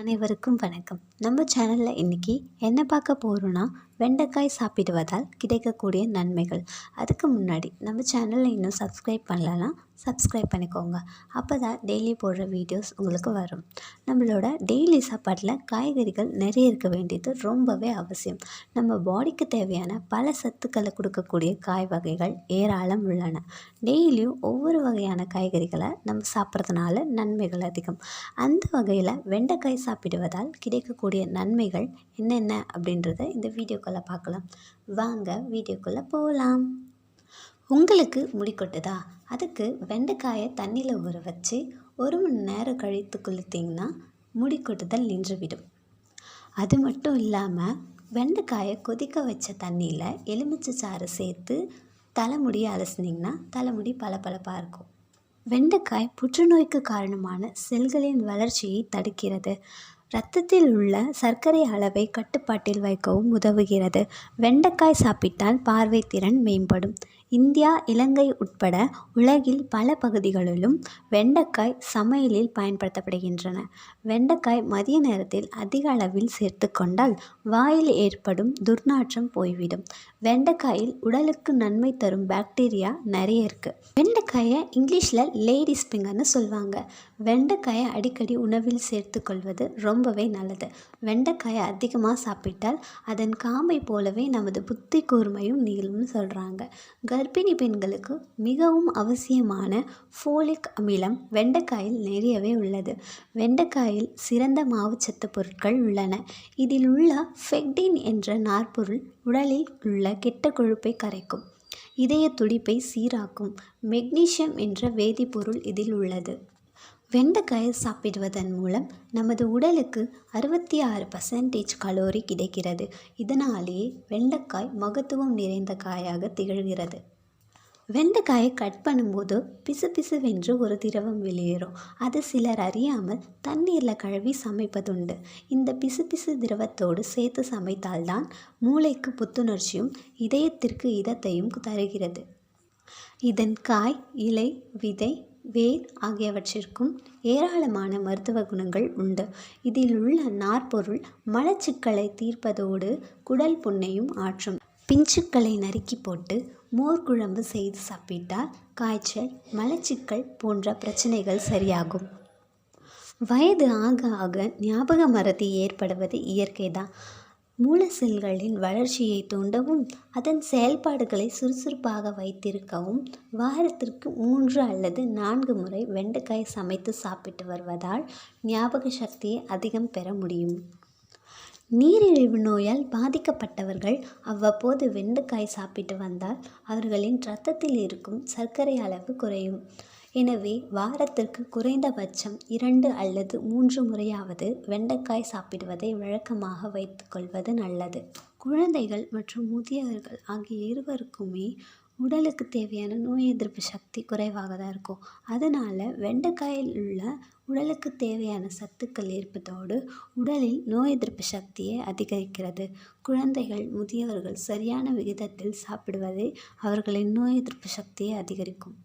அனைவருக்கும் வணக்கம். நம்ம சேனலில் இன்றைக்கி என்ன பார்க்க போகிறோன்னா வெண்டைக்காய் சாப்பிடுவதால் கிடைக்கக்கூடிய நன்மைகள். அதுக்கு முன்னாடி நம்ம சேனலில் இன்னும் சப்ஸ்கிரைப் பண்ணலன்னா சப்ஸ்கிரைப் பண்ணிக்கோங்க. அப்போ தான் டெய்லி போடுற வீடியோஸ் உங்களுக்கு வரும். நம்மளோட டெய்லி சாப்பாட்டில் காய்கறிகள் நிறைய இருக்க வேண்டியது ரொம்பவே அவசியம். நம்ம பாடிக்கு தேவையான பல சத்துக்களை கொடுக்கக்கூடிய காய் வகைகள் ஏராளம் உள்ளன. டெய்லியும் ஒவ்வொரு வகையான காய்கறிகளை நம்ம சாப்பிட்றதுனால நன்மைகள் அதிகம். அந்த வகையில் வெண்டைக்காய் சாப்பிடுவதால் கிடைக்கக்கூடிய நன்மைகள் என்னென்ன அப்படின்றத இந்த வீடியோக்குள்ளே பார்க்கலாம். வாங்க வீடியோக்குள்ளே போகலாம் உங்களுக்கு முடி கொட்டுதா? அதுக்கு வெண்டைக்காயை தண்ணியில் ஊற வச்சு ஒரு மணி நேரம் கழித்து குளித்தீங்கன்னா முடி கொட்டுதல் நின்றுவிடும். அது மட்டும் இல்லாமல் வெண்டைக்காயை கொதிக்க வச்ச தண்ணியில் எலுமிச்சை சாறு சேர்த்து தலைமுடியை அலசினீங்கன்னா தலைமுடி பளபளப்பாக இருக்கும். வெண்டைக்காய் புற்றுநோய்க்கு காரணமான செல்களின் வளர்ச்சியை தடுக்கிறது. இரத்தத்தில் உள்ள சர்க்கரை அளவை கட்டுப்பாட்டில் வைக்கவும் உதவுகிறது. வெண்டைக்காய் சாப்பிட்டால் பார்வை திறன் மேம்படும். இந்தியா இலங்கை உட்பட உலகில் பல பகுதிகளிலும் வெண்டைக்காய் சமையலில் பயன்படுத்தப்படுகின்றன. வெண்டைக்காய் மதிய நேரத்தில் அதிக அளவில் சேர்த்து கொண்டால் வாயில் ஏற்படும் துர்நாற்றம் போய்விடும். வெண்டைக்காயில் உடலுக்கு நன்மை தரும் பாக்டீரியா நிறைய இருக்குது வெண்டைக்காயை இங்கிலீஷில் லேடிஸ் பிங்கர்னு சொல்லுவாங்க. வெண்டைக்காயை அடிக்கடி உணவில் சேர்த்து கொள்வது ரொம்பவே நல்லது. வெண்டைக்காயை அதிகமாக சாப்பிட்டால் அதன் காம்பை போலவே நமது புத்தி கூர்மையும் நீளும்னு சொல்கிறாங்க கர்ப்பிணி பெண்களுக்கு மிகவும் அவசியமான ஃபோலிக் அமிலம் வெண்டைக்காயில் நிறையவே உள்ளது. வெண்டைக்காயில் சிறந்த மாவுச்சத்து பொருட்கள் உள்ளன. இதில் உள்ள ஃபெக்டின் என்ற நார்ப்பொருள் உடலில் உள்ள கெட்ட கொழுப்பை கரைக்கும். இதய துடிப்பை சீராக்கும். மெக்னீசியம் என்ற வேதிப்பொருள் இதில் உள்ளது. வெண்டைக்காயை சாப்பிடுவதன் மூலம் நமது உடலுக்கு அறுபத்தி ஆறு பர்சன்டேஜ் கலோரி கிடைக்கிறது. இதனாலேயே வெண்டைக்காய் மகத்துவம் நிறைந்த காயாக திகழ்கிறது. வெண்டைக்காயை கட் பண்ணும்போது பிசு பிசுவென்று ஒரு திரவம் வெளியேறும். அது சிலர் அறியாமல் தண்ணீரில் கழுவி சமைப்பதுண்டு. இந்த பிசு பிசு திரவத்தோடு சேர்த்து சமைத்தால்தான் மூளைக்கு புத்துணர்ச்சியும் இதயத்திற்கு இதத்தையும் தருகிறது. இதன் காய் இலை விதை வேர் ஆகியவற்றிற்கும் ஏராளமான மருத்துவ குணங்கள் உண்டு. இதில் உள்ள நார்ப்பொருள் மலச்சிக்கலை தீர்ப்பதோடு குடல் புண்ணையும் ஆற்றும். பிஞ்சுக்களை நறுக்கி போட்டு மோர் குழம்பு செய்து சாப்பிட்டால் காய்ச்சல் மலச்சிக்கல் போன்ற பிரச்சனைகள் சரியாகும். வயது ஆக ஆக ஞாபக மறதி ஏற்படுவது இயற்கைதான். மூல செல்களின் வளர்ச்சியை தூண்டவும் அதன் செயல்பாடுகளை சுறுசுறுப்பாக வைத்திருக்கவும் வாரத்திற்கு மூன்று அல்லது நான்கு முறை வெண்டைக்காய் சமைத்து சாப்பிட்டு வருவதால் ஞாபக சக்தியை அதிகம் பெற முடியும். நீரிழிவு நோயால் பாதிக்கப்பட்டவர்கள் அவ்வப்போது வெண்டைக்காய் சாப்பிட்டு வந்தால் அவர்களின் இரத்தத்தில் இருக்கும் சர்க்கரை அளவு குறையும். எனவே வாரத்திற்கு குறைந்தபட்சம் இரண்டு அல்லது மூன்று முறையாவது வெண்டைக்காய் சாப்பிடுவதை வழக்கமாக வைத்துக்கொள்வது நல்லது. குழந்தைகள் மற்றும் முதியவர்கள் ஆகிய இருவருக்குமே உடலுக்கு தேவையான நோய் எதிர்ப்பு சக்தி குறைவாக தான் இருக்கும். அதனால் வெண்டைக்காயில் உள்ள உடலுக்கு தேவையான சத்துக்கள் இருப்பதோடு உடலில் நோய் எதிர்ப்பு சக்தியை அதிகரிக்கிறது. குழந்தைகள் முதியவர்கள் சரியான விகிதத்தில் சாப்பிடுவதே அவர்களின் நோய் எதிர்ப்பு சக்தியை அதிகரிக்கும்.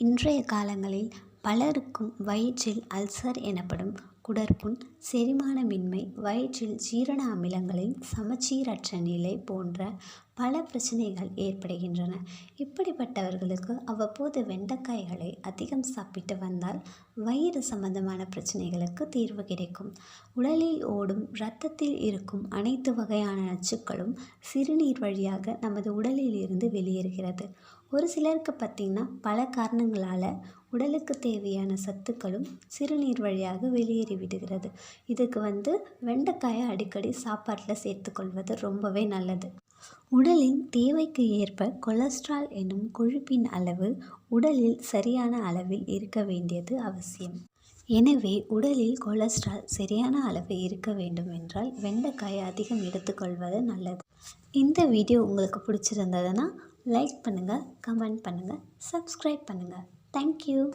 இன்றைய காலங்களில் பலருக்கும் வயிற்றில் அல்சர் எனப்படும் குடற்புண் செரிமானமின்மை வயிற்றில் ஜீரண அமிலங்களின் சமச்சீரற்ற நிலை போன்ற பல பிரச்சனைகள் ஏற்படுகின்றன. இப்படிப்பட்டவர்களுக்கு அவ்வப்போது வெண்டைக்காய்களை அதிகம் சாப்பிட்டு வந்தால் வயிறு சம்பந்தமான பிரச்சனைகளுக்கு தீர்வு கிடைக்கும். உடலில் ஓடும் இரத்தத்தில் இருக்கும் அனைத்து வகையான நச்சுக்களும் சிறுநீர் வழியாக நமது உடலில் இருந்து வெளியேறுகிறது. ஒரு சிலருக்கு பார்த்திங்கன்னா பல காரணங்களால் உடலுக்கு தேவையான சத்துக்களும் சிறுநீர் வழியாக வெளியேறிவிடுகிறது இதுக்கு வந்து வெண்டைக்காயை அடிக்கடி சாப்பாட்டில் சேர்த்துக்கொள்வது ரொம்பவே நல்லது. உடலின் தேவைக்கு ஏற்ப கொலஸ்ட்ரால் எனும் கொழுப்பின் அளவு உடலில் சரியான அளவில் இருக்க வேண்டியது அவசியம். எனவே உடலில் கொலஸ்ட்ரால் சரியான அளவு இருக்க வேண்டும் என்றால் வெண்டைக்காயை அதிகம் எடுத்துக்கொள்வது நல்லது. இந்த வீடியோ உங்களுக்கு பிடிச்சிருந்ததுன்னா லைக் பண்ணுங்கள் கமெண்ட் பண்ணுங்கள் சப்ஸ்கிரைப் பண்ணுங்கள் Thank you.